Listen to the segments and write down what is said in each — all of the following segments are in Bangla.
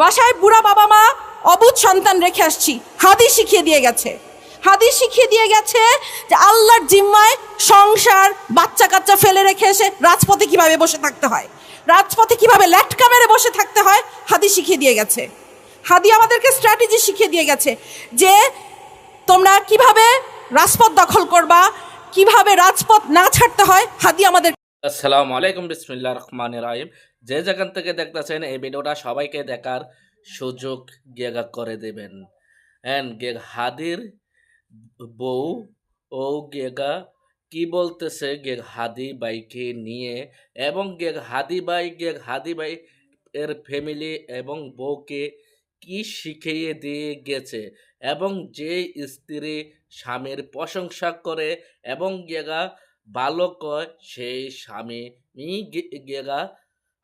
বাসায় বুড়া বাবা মা, অবুধ সন্তান রেখে আসছি। হাদিস শিখিয়ে দিয়ে গেছে। হাদিস শিখিয়ে দিয়ে গেছে যে আল্লাহর জিম্মায় সংসার বাচ্চা কাচ্চা ফেলে রেখে এসে রাজপথে কীভাবে বসে থাকতে হয়? রাজপথে কীভাবে ল্যাটকা মেরে বসে থাকতে হয়? হাদি শিখিয়ে দিয়ে গেছে। হাদি আমাদেরকে স্ট্র্যাটেজি শিখিয়ে দিয়ে গেছে যে তোমরা কীভাবে রাজপথ দখল করবা, কীভাবে রাজপথ না ছাড়তে হয়, হাদি আমাদের আসসালামু আলাইকুম বিসমিল্লা রহমান রাহিম। যে যেখান থেকে দেখতেছেন, এই ভিডিওটা সবাইকে দেখার সুযোগ গেগা করে দেবেন। গেগ হাদির বউ ও গেগা কি বলতেছে গেগ হাদি বাইকে নিয়ে এবং গেগ হাদি বাই গেগ হাদি বাই এর ফ্যামিলি এবং বউকে কি শিখিয়ে দিয়ে গেছে এবং যে স্ত্রী স্বামীর প্রশংসা করে এবং গেগা ভালো কয় সেই স্বামী মি গে- গেগা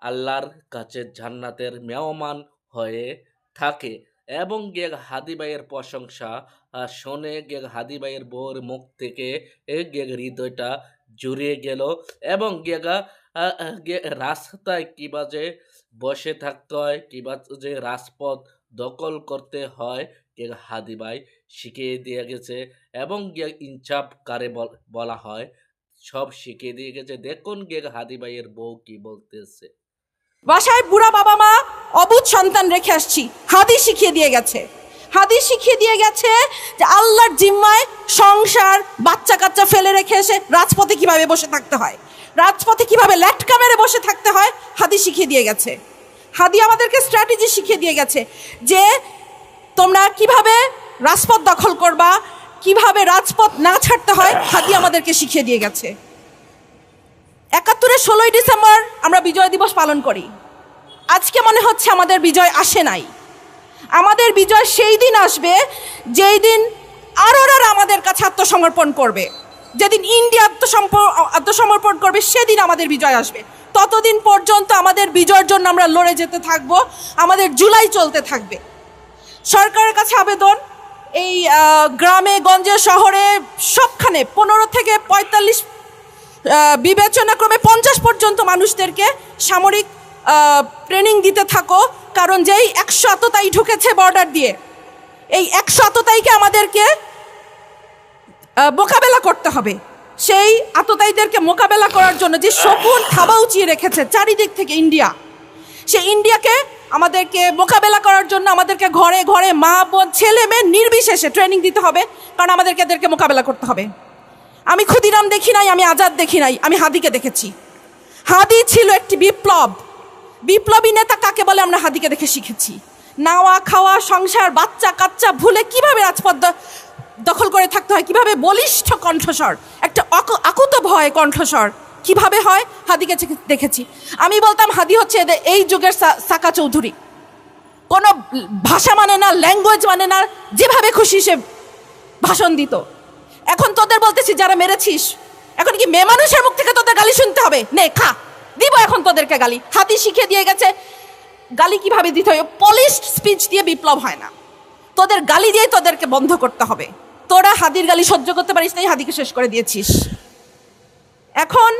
আল্লাহর কাছে জান্নাতের মেহমান হয়ে থাকে। এবং গেগ হাদিবাইয়ের প্রশংসা শুনে গেগ হাদিবাইয়ের বউর মুখ থেকে গেগ হৃদয়টা জুড়িয়ে গেল এবং গেগা রাস্তায় কিবা যে বসে থাকতে হয়, কিবা যে রাজপথ দখল করতে হয় গেগ হাদিবাই শিখিয়ে দিয়ে গেছে এবং গেগ ইনচাপ কারে বলা হয়। সব শিখিয়ে দিয়ে গেছে। দেখুন গেগ হাদি ভাইয়ের বউ কি বলতেছে। বাসায় বুড়া বাবা মা, অবুধ সন্তান রেখে আসছি। হাদিস শিখিয়ে দিয়ে গেছে। হাদিস শিখিয়ে দিয়ে গেছে যে আল্লাহর জিম্মায় সংসার বাচ্চা কাচ্চা ফেলে রেখে এসে রাজপথে কীভাবে বসে থাকতে হয়? রাজপথে কীভাবে ল্যাটকা মেরে বসে থাকতে হয়? হাদি শিখিয়ে দিয়ে গেছে। হাদি আমাদেরকে স্ট্র্যাটেজি শিখিয়ে দিয়ে গেছে যে তোমরা কীভাবে রাজপথ দখল করবা কীভাবে রাজপথ না ছাড়তে হয়, হাদি আমাদেরকে শিখিয়ে দিয়ে গেছে। একাত্তরের ষোলোই ডিসেম্বর আমরা বিজয় দিবস পালন করি। আজকে মনে হচ্ছে আমাদের বিজয় আসে নাই। আমাদের বিজয় সেই দিন আসবে যেই দিন আরোরা আমাদের কাছে আত্মসমর্পণ করবে। যেদিন ইন্ডিয়া আত্মসম্প আত্মসমর্পণ করবে, সেদিন আমাদের বিজয় আসবে। ততদিন পর্যন্ত আমাদের বিজয়ের জন্য আমরা লড়ে যেতে থাকব, আমাদের জুলাই চলতে থাকবে। সরকারের কাছে আবেদন এই গ্রামে, গঞ্জে, শহরে সবখানে পনেরো থেকে পঁয়তাল্লিশ বিবেচনাক্রমে পঞ্চাশ পর্যন্ত মানুষদেরকে সামরিক ট্রেনিং দিতে থাকো। কারণ যেই একশো আততাই ঢুকেছে বর্ডার দিয়ে, এই একশো আততাইকে আমাদেরকে মোকাবেলা করতে হবে। সেই আততায়ীদেরকে মোকাবেলা করার জন্য যে শকুন থাবা উঁচিয়ে রেখেছে চারিদিক থেকে ইন্ডিয়া সেই ইন্ডিয়াকে আমাদেরকে মোকাবেলা করার জন্য আমাদেরকে ঘরে ঘরে মা, বোন, ছেলে, মেয়ে নির্বিশেষে ট্রেনিং দিতে হবে, কারণ আমাদেরকে এদেরকে মোকাবেলা করতে হবে। আমি ক্ষুদিরাম দেখি নাই, আমি আজাদ দেখি নাই, আমি হাদিকে দেখেছি। হাদি ছিল একটি বিপ্লব। বিপ্লবী নেতা কাকে বলে আমরা হাদিকে দেখে শিখেছি? নাওয়া, খাওয়া, সংসার, বাচ্চা, কাচ্চা ভুলে কীভাবে রাজপথ দখল করে থাকতে হয়? কীভাবে বলিষ্ঠ কণ্ঠস্বর, একটা আকুত ভয় কণ্ঠস্বর কীভাবে হয়? হাদিকে দেখেছি। আমি বলতাম, হাদি হচ্ছে এদের এই যুগের সাকা চৌধুরী। কোনো ভাষা মানে না ল্যাঙ্গুয়েজ মানে না, যেভাবে খুশি সে ভাষণ দিত। এখন তোদের বলতেছি, যারা মেরেছিস, এখন কি মেয়ে মানুষের মুখ থেকে তোদের গালি শুনতে হবে? নে, খা। দিব এখন তোদেরকে গালি। হাতি শিখিয়ে দিয়ে গেছে, গালি কীভাবে দিতে হয়? পলিশড স্পিচ দিয়ে বিপ্লব হয় না। তোদের গালি দিয়ে তোদেরকে বন্ধ করতে হবে। তোরা হাদির গালি সহ্য করতে পারিস নাই হাদিকে শেষ করে দিয়েছিস। এখন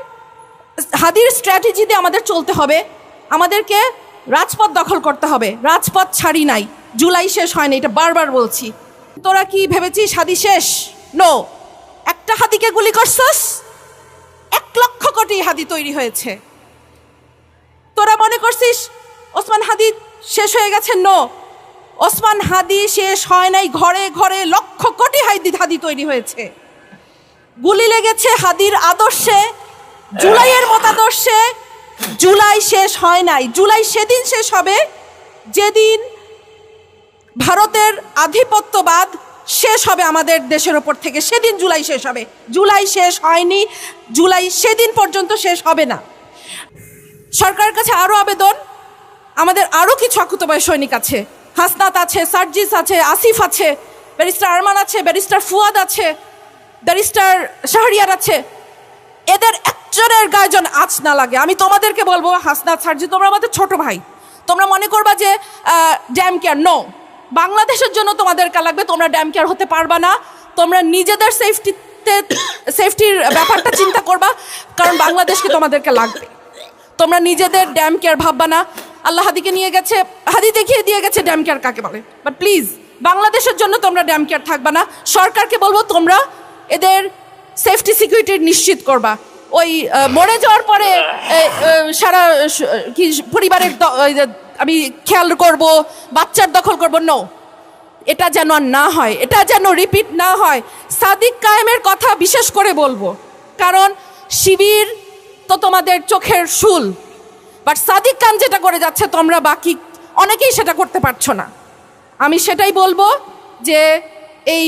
হাদির স্ট্র্যাটেজিতে আমাদের চলতে হবে। আমাদেরকে রাজপথ দখল করতে হবে। রাজপথ ছাড়ি নাই। জুলাই শেষ হয়নি এটা বারবার বলছি। তোরা কি ভেবেছিস হাদি শেষ? নো একটা হাদিকে গুলি করছস? এক লক্ষ কোটি হাদি তৈরি হয়েছে। তোরা মনে করছিস ওসমান হাদি শেষ হয়ে গেছে? নো ওসমান হাদি শেষ হয় নাই, ঘরে ঘরে লক্ষ কোটি হাদি হাদি তৈরি হয়েছে। গুলি লেগেছে হাদির আদর্শে জুলাইয়ের মতাদর্শে জুলাই শেষ হয় নাই। জুলাই সেদিন শেষ হবে যেদিন ভারতের আধিপত্যবাদ শেষ হবে আমাদের দেশের ওপর থেকে। সেদিন জুলাই শেষ হবে। জুলাই শেষ হয়নি। জুলাই সেদিন পর্যন্ত শেষ হবে না। সরকারের কাছে আরও আবেদন। আমাদের আরও কিছু আকুতবায় সৈনিক আছে। হাসনাত আছে, সার্জিস আছে, আসিফ আছে, ব্যারিস্টার আরমান আছে, ব্যারিস্টার ফুয়াদ আছে, ব্যারিস্টার শাহরিয়ার আছে। এদের একজনের গায়ে যেন আঁচ না লাগে। আমি তোমাদেরকে বলব, হাসনাত সার্জি তোমরা আমাদের ছোট ভাই। তোমরা মনে করবা যে ড্যাম কেয়ার নো বাংলাদেশের জন্য তোমাদের তোমাদেরকে লাগবে, তোমরা ড্যাম কেয়ার হতে পারবা না। তোমরা নিজেদের সেফটিতে সেফটির ব্যাপারটা চিন্তা করবা, কারণ বাংলাদেশকে তোমাদেরকে লাগবে। তোমরা নিজেদের ড্যাম কেয়ার ভাববা না। আল্লাহ হাদিকে নিয়ে গেছে, হাদি দেখিয়ে দিয়ে গেছে ড্যাম কেয়ার কাকে বলে। বাট প্লিজ বাংলাদেশের জন্য তোমরা ড্যাম কেয়ার থাকবা না। সরকারকে বলব, তোমরা এদের সেফটি সিকিউরিটি নিশ্চিত করবা। ওই মরে যাওয়ার পরে সারা কি, পরিবারের আমি খেয়াল করব, বাচ্চার দখল করব নো এটা যেন আর না হয়, এটা যেন রিপিট না হয়, সাদিক কায়েমের কথা বিশেষ করে বলব। কারণ, শিবির তো তোমাদের চোখের শুল বাট সাদিক খান যেটা করে যাচ্ছে, তোমরা বাকি, অনেকেই সেটা করতে পারছ না। আমি সেটাই বলব যে এই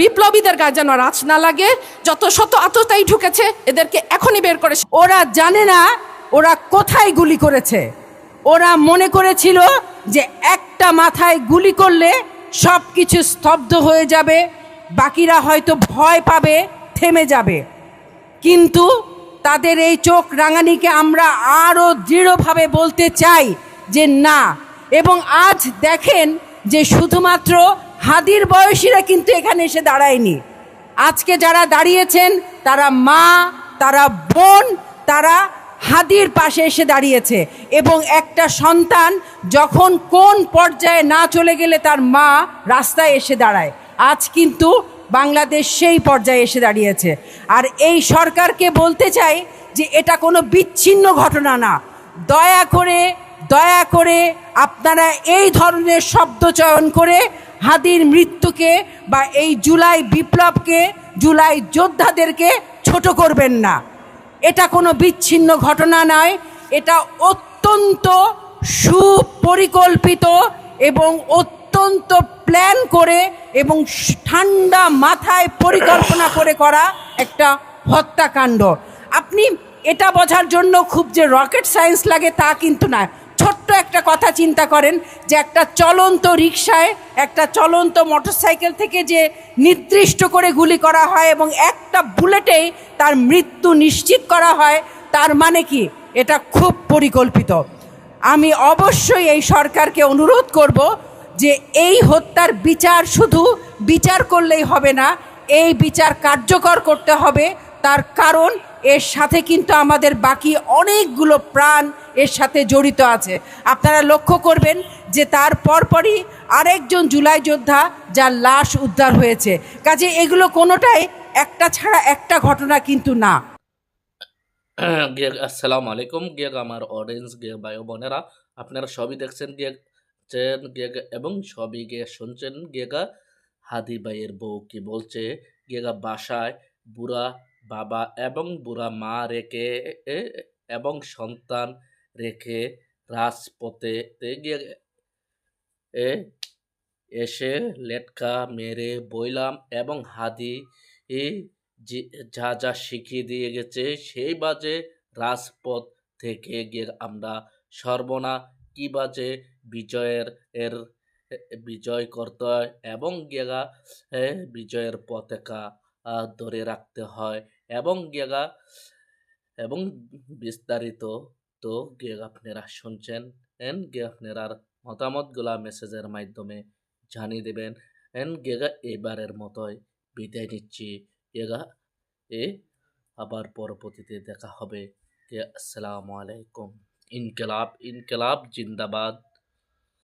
বিপ্লবীদের গায়ে যেন রাজ না লাগে, যত শত আততাই ঢুকেছে, এদেরকে এখনই বের করে ওরা জানে না ওরা কোথায় গুলি করেছে। ওরা মনে করেছিল যে একটা মাথায় গুলি করলে সব কিছু স্তব্ধ হয়ে যাবে, বাকিরা হয়তো ভয় পাবে, থেমে যাবে। কিন্তু তাদের এই চোখ রাঙানিকে আমরা আরও দৃঢ়ভাবে বলতে চাই যে না। এবং আজ দেখেন যে শুধুমাত্র হাদির বয়সীরা কিন্তু এখানে এসে দাঁড়ায়নি। আজকে যারা দাঁড়িয়েছেন, তারা মা, তারা বোন, তারা হাদির পাশে এসে দাঁড়িয়েছে এবং একটা সন্তান যখন কোন পর্যায়ে না চলে গেলে তার মা রাস্তায় এসে দাঁড়ায়। আজ কিন্তু বাংলাদেশ সেই পর্যায়ে এসে দাঁড়িয়েছে। আর এই সরকারকে বলতে চাই যে এটা কোনো বিচ্ছিন্ন ঘটনা না। দয়া করে দয়া করে আপনারা এই ধরনের শব্দ চয়ন করে হাদির মৃত্যুকে বা এই জুলাই বিপ্লবকে, জুলাই যোদ্ধাদেরকে ছোট করবেন না। এটা কোনো বিচ্ছিন্ন ঘটনা নয়। এটা অত্যন্ত সুপরিকল্পিত এবং অত্যন্ত প্ল্যান করে এবং ঠান্ডা মাথায় পরিকল্পনা করে করা একটা হত্যাকাণ্ড। আপনি এটা বোঝার জন্য খুব যে রকেট সায়েন্স লাগে তা কিন্তু না ছোট্ট একটা কথা চিন্তা করেন যে একটা চলন্ত রিক্সায় একটা চলন্ত মোটরসাইকেল থেকে যে নির্দিষ্ট করে গুলি করা হয় এবং একটা বুলেটেই তার মৃত্যু নিশ্চিত করা হয়, তার মানে কি? এটা খুব পরিকল্পিত। আমি অবশ্যই এই সরকারকে অনুরোধ করব যে এই হত্যার বিচার শুধু বিচার করলেই হবে না, এই বিচার কার্যকর করতে হবে। তার কারণ, এর সাথে কিন্তু আমাদের বাকি অনেকগুলো প্রাণ এর সাথে জড়িত আছে। আপনারা লক্ষ্য করবেন যে তার পরপরই আরেকজন জুলাই যোদ্ধা যার লাশ উদ্ধার হয়েছে। কাজে এগুলো কোনোটাই একটা ছাড়া একটা ঘটনা কিন্তু না। আসসালামু আলাইকুম। গিয়ে আমার অরেঞ্জ ভাই ও বোনেরা, আপনারা সবই দেখছেন গিয়ে চেন এবং সবই গিয়ে শুনছেন গিয়েগা হাদি ভাইয়ের বউ কি বলছে? গিয়েগা বাসায় বুড়া বাবা এবং বুড়া মা রেখে এবং সন্তান রেখে রাজপথে এ এসে লেটকা মেরে বইলাম এবং হাদি যে যা শিখিয়ে দিয়ে গেছে সেই বাজে রাজপথ থেকে গিয়ে আমরা সর্বনা কি বাজে বিজয়ের এর বিজয় করতে হয় এবং গিয়েগা এ, বিজয়ের পতাকা ধরে রাখতে হয় এবং গেগা এবং বিস্তারিত তো গিয়ে আপনারা শুনছেন, এন গিয়ে আপনার মতামতগুলা মেসেজের মাধ্যমে জানিয়ে দেবেন। এন গেগা এবারের মতোই বিদায় নিচ্ছি। গেগা এ আবার পরবর্তীতে দেখা হবে। গে আসসালামু আলাইকুম। ইনকলাব ইনকলাব জিন্দাবাদ।